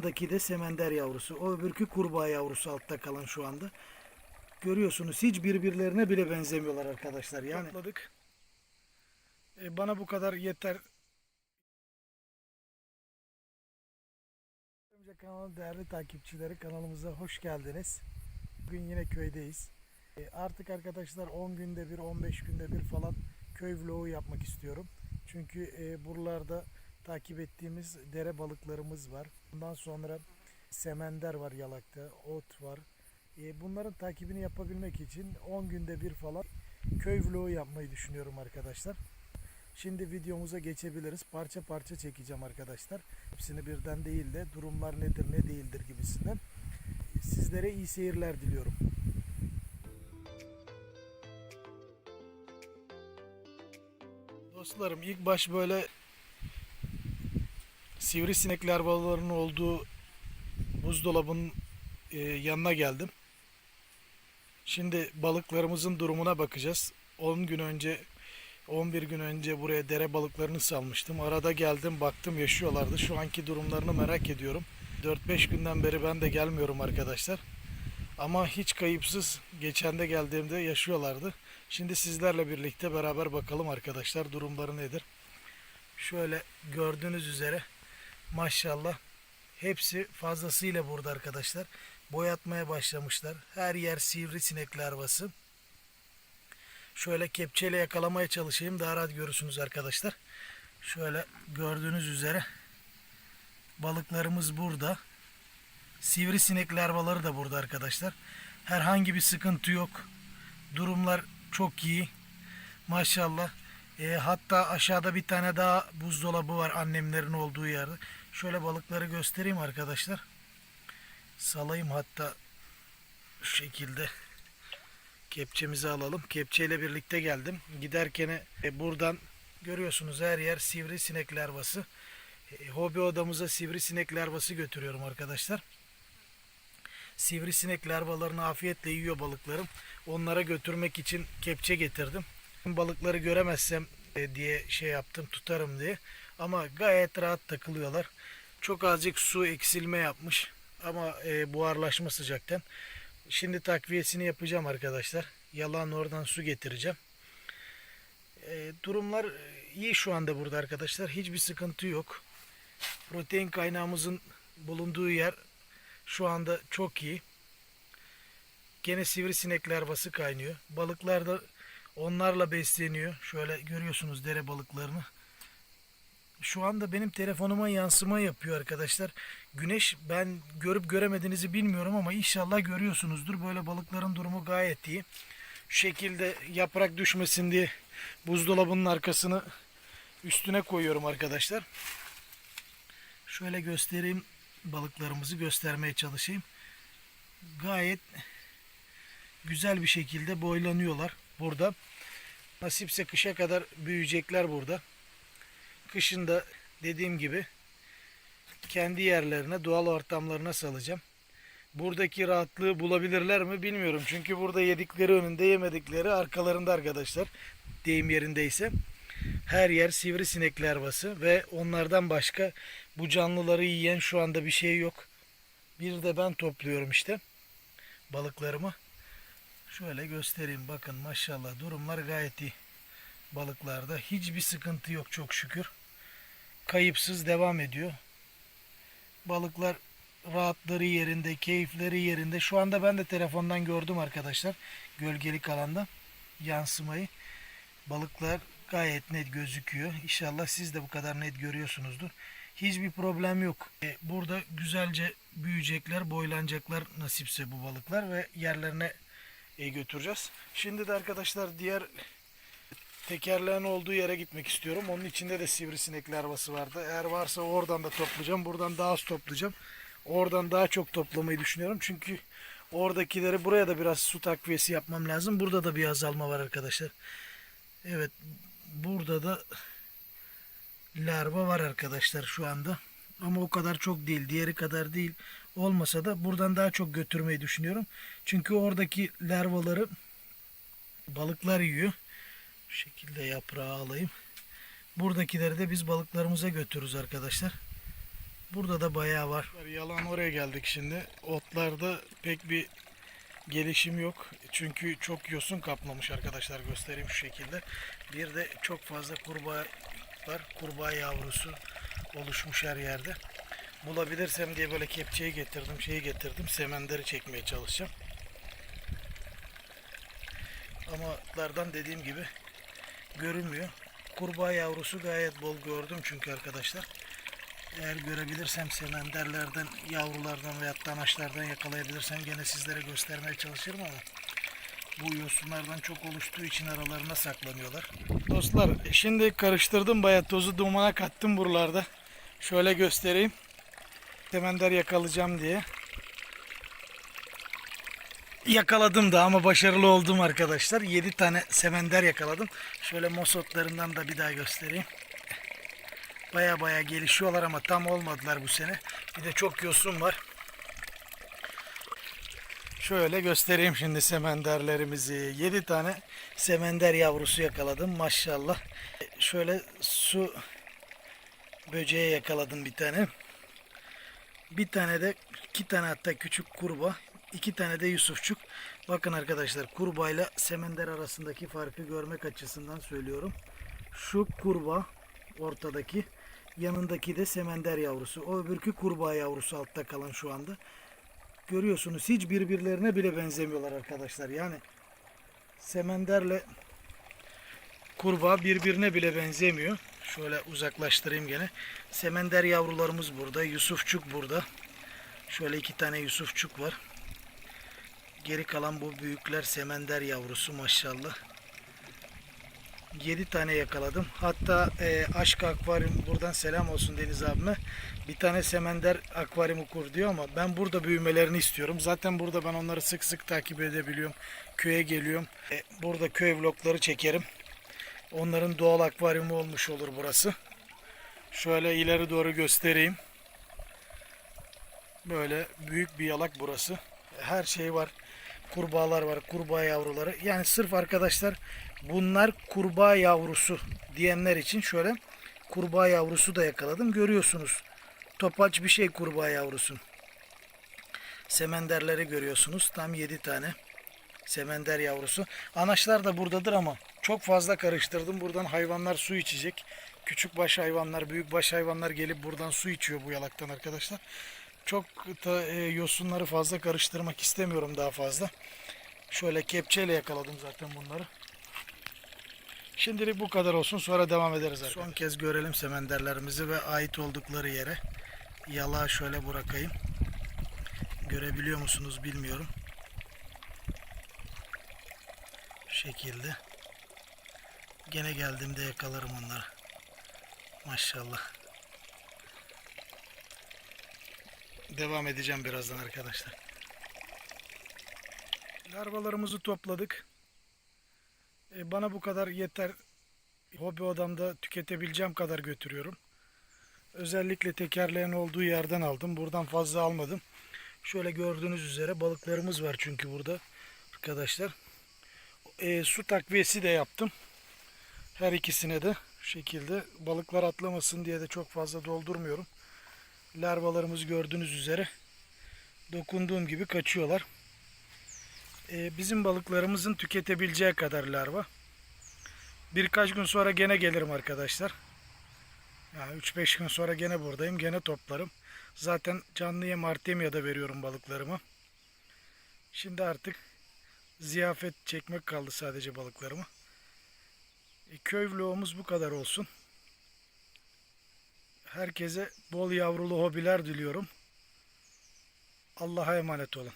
yanındaki de semender yavrusu. O öbürkü kurbağa yavrusu altta kalan şu anda. Görüyorsunuz hiç birbirlerine bile benzemiyorlar arkadaşlar. Yani Topladık. E, bana bu kadar yeter. Önce kanalın değerli takipçileri kanalımıza hoş geldiniz. Bugün yine köydeyiz. E, artık arkadaşlar 10 günde bir 15 günde bir falan köy vlogu yapmak istiyorum. Çünkü e, buralarda takip ettiğimiz dere balıklarımız var. Bundan sonra semender var yalakta, ot var. E, bunların takibini yapabilmek için 10 günde bir falan köy vlogu yapmayı düşünüyorum arkadaşlar. Şimdi videomuza geçebiliriz. Parça parça çekeceğim arkadaşlar. Hepsini birden değil de durumlar nedir ne değildir gibisinden. Sizlere iyi seyirler diliyorum. Dostlarım ilk baş böyle sivrisinek larvalarının olduğu buzdolabının e, yanına geldim. Şimdi balıklarımızın durumuna bakacağız. 10 gün önce 11 gün önce buraya dere balıklarını salmıştım. Arada geldim baktım yaşıyorlardı. Şu anki durumlarını merak ediyorum. 4-5 günden beri ben de gelmiyorum arkadaşlar. Ama hiç kayıpsız geçen de geldiğimde yaşıyorlardı. Şimdi sizlerle birlikte beraber bakalım arkadaşlar durumları nedir. Şöyle gördüğünüz üzere maşallah hepsi fazlasıyla burada arkadaşlar. Boyatmaya başlamışlar. Her yer sivrisinek larvası. Şöyle kepçeyle yakalamaya çalışayım. Daha rahat görürsünüz arkadaşlar. Şöyle gördüğünüz üzere balıklarımız burada. Sivrisinek larvaları da burada arkadaşlar. Herhangi bir sıkıntı yok. Durumlar çok iyi. Maşallah. E, hatta aşağıda bir tane daha buzdolabı var annemlerin olduğu yerde. Şöyle balıkları göstereyim arkadaşlar. Salayım hatta şu şekilde kepçemizi alalım. Kepçeyle birlikte geldim. Giderken e, buradan görüyorsunuz her yer sivrisinek larvası. E, hobi odamıza sivrisinek larvası götürüyorum arkadaşlar. Sivrisinek larvalarını afiyetle yiyor balıklarım. Onlara götürmek için kepçe getirdim. Balıkları göremezsem e, diye şey yaptım tutarım diye. Ama gayet rahat takılıyorlar. Çok azıcık su eksilme yapmış. Ama e, buharlaşma sıcaktan. Şimdi takviyesini yapacağım arkadaşlar. Yalan oradan su getireceğim. E, durumlar iyi şu anda burada arkadaşlar. Hiçbir sıkıntı yok. Protein kaynağımızın bulunduğu yer şu anda çok iyi. Gene sivrisinek larvası kaynıyor. Balıklar da onlarla besleniyor. Şöyle görüyorsunuz dere balıklarını. Şu anda benim telefonuma yansıma yapıyor arkadaşlar. Güneş ben görüp göremediğinizi bilmiyorum ama inşallah görüyorsunuzdur. Böyle balıkların durumu gayet iyi. Şu şekilde yaprak düşmesin diye buzdolabının arkasını üstüne koyuyorum arkadaşlar. Şöyle göstereyim balıklarımızı göstermeye çalışayım. Gayet güzel bir şekilde boylanıyorlar burada. Nasipse kışa kadar büyüyecekler burada. Kışında dediğim gibi kendi yerlerine, doğal ortamlarına salacağım. Buradaki rahatlığı bulabilirler mi bilmiyorum. Çünkü burada yedikleri önünde yemedikleri arkalarında arkadaşlar. Deyim yerindeyse. Her yer sivrisinek larvası ve onlardan başka bu canlıları yiyen şu anda bir şey yok. Bir de ben topluyorum işte balıklarımı. Şöyle göstereyim bakın maşallah durumlar gayet iyi. Balıklarda hiçbir sıkıntı yok çok şükür. Kayıpsız devam ediyor. Balıklar rahatları yerinde, keyifleri yerinde. Şu anda ben de telefondan gördüm arkadaşlar. Gölgelik alanda yansımayı. Balıklar gayet net gözüküyor. İnşallah siz de bu kadar net görüyorsunuzdur. Hiçbir problem yok. E, Burada güzelce büyüyecekler, boylanacaklar nasipse bu balıklar ve yerlerine e, götüreceğiz. Şimdi de arkadaşlar diğer tekerleğin olduğu yere gitmek istiyorum. Onun içinde de sivrisinek larvası vardı. Eğer varsa oradan da toplayacağım. Buradan daha az toplayacağım. Oradan daha çok toplamayı düşünüyorum. Çünkü oradakileri buraya da biraz su takviyesi yapmam lazım. Burada da bir azalma var arkadaşlar. Evet. Burada da larva var arkadaşlar şu anda. Ama o kadar çok değil. Diğeri kadar değil. Olmasa da buradan daha çok götürmeyi düşünüyorum. Çünkü oradaki larvaları balıklar yiyor. Şu şekilde yaprağı alayım. Buradakileri de biz balıklarımıza götürürüz arkadaşlar. Burada da bayağı var. Yalan oraya geldik şimdi. Otlarda pek bir gelişim yok. Çünkü çok yosun kaplamış arkadaşlar göstereyim şu şekilde. Bir de çok fazla kurbağa var. Kurbağa yavrusu oluşmuş her yerde. Bulabilirsem diye böyle kepçeyi getirdim, şeyi getirdim. Semenderi çekmeye çalışacağım. Ama otlardan dediğim gibi görünmüyor. Kurbağa yavrusu gayet bol gördüm çünkü arkadaşlar. Eğer görebilirsem semenderlerden, yavrulardan veya danaşlardan yakalayabilirsem gene sizlere göstermeye çalışırım ama bu yosunlardan çok oluştuğu için aralarına saklanıyorlar. Dostlar şimdi karıştırdım bayağı tozu dumana kattım buralarda. Şöyle göstereyim. Semender yakalayacağım diye. Yakaladım da ama başarılı oldum arkadaşlar. 7 tane semender yakaladım. Şöyle mosotlarından da bir daha göstereyim. Baya baya gelişiyorlar ama tam olmadılar bu sene. Bir de çok yosun var. Şöyle göstereyim şimdi semenderlerimizi. 7 tane semender yavrusu yakaladım maşallah. Şöyle su böceği yakaladım bir tane. Bir tane de iki tane hatta küçük kurbağa. İki tane de Yusufçuk. Bakın arkadaşlar kurbağayla semender arasındaki farkı görmek açısından söylüyorum. Şu kurbağa ortadaki yanındaki de semender yavrusu. O öbürkü kurbağa yavrusu altta kalan şu anda. Görüyorsunuz hiç birbirlerine bile benzemiyorlar arkadaşlar. Yani semenderle kurbağa birbirine bile benzemiyor. Şöyle uzaklaştırayım gene. Semender yavrularımız burada. Yusufçuk burada. Şöyle iki tane Yusufçuk var. Geri kalan bu büyükler semender yavrusu maşallah. 7 tane yakaladım. Hatta e, Aşk Akvaryum buradan selam olsun Deniz abime. Bir tane semender akvaryumu kur diyor ama ben burada büyümelerini istiyorum. Zaten burada ben onları sık sık takip edebiliyorum. Köye geliyorum. E, burada köy vlogları çekerim. Onların doğal akvaryumu olmuş olur burası. Şöyle ileri doğru göstereyim. Böyle büyük bir yalak burası. Her şey var. Kurbağalar var, kurbağa yavruları. Yani sırf arkadaşlar bunlar kurbağa yavrusu diyenler için şöyle kurbağa yavrusu da yakaladım. Görüyorsunuz. Topaç bir şey kurbağa yavrusu. Semenderleri görüyorsunuz. Tam 7 tane semender yavrusu. Anaçlar da buradadır ama çok fazla karıştırdım. Buradan hayvanlar su içecek. Küçük baş hayvanlar, büyük baş hayvanlar gelip buradan su içiyor bu yalaktan arkadaşlar. Çok da e, yosunları fazla karıştırmak istemiyorum daha fazla. Şöyle kepçeyle yakaladım zaten bunları. Şimdilik bu kadar olsun. Sonra devam ederiz arkadaşlar. Son kez görelim semenderlerimizi ve ait oldukları yere. Yalağı şöyle bırakayım. Görebiliyor musunuz bilmiyorum. Şu şekilde. Gene geldiğimde yakalarım onları. Maşallah. Devam edeceğim birazdan arkadaşlar. Larvalarımızı topladık. E, bana bu kadar yeter. Hobi odamda tüketebileceğim kadar götürüyorum. Özellikle tekerleğin olduğu yerden aldım. Buradan fazla almadım. Şöyle gördüğünüz üzere balıklarımız var çünkü burada arkadaşlar. E, su takviyesi de yaptım. Her ikisine de şekilde balıklar atlamasın diye de çok fazla doldurmuyorum. Larvalarımız gördüğünüz üzere dokunduğum gibi kaçıyorlar. Ee, bizim balıklarımızın tüketebileceği kadar larva. Birkaç gün sonra gene gelirim arkadaşlar. Yani 3-5 gün sonra gene buradayım. Gene toplarım. Zaten canlı yem artemia da veriyorum balıklarıma. Şimdi artık ziyafet çekmek kaldı sadece balıklarıma. E, köy vlogumuz bu kadar olsun. Herkese bol yavrulu hobiler diliyorum. Allah'a emanet olun.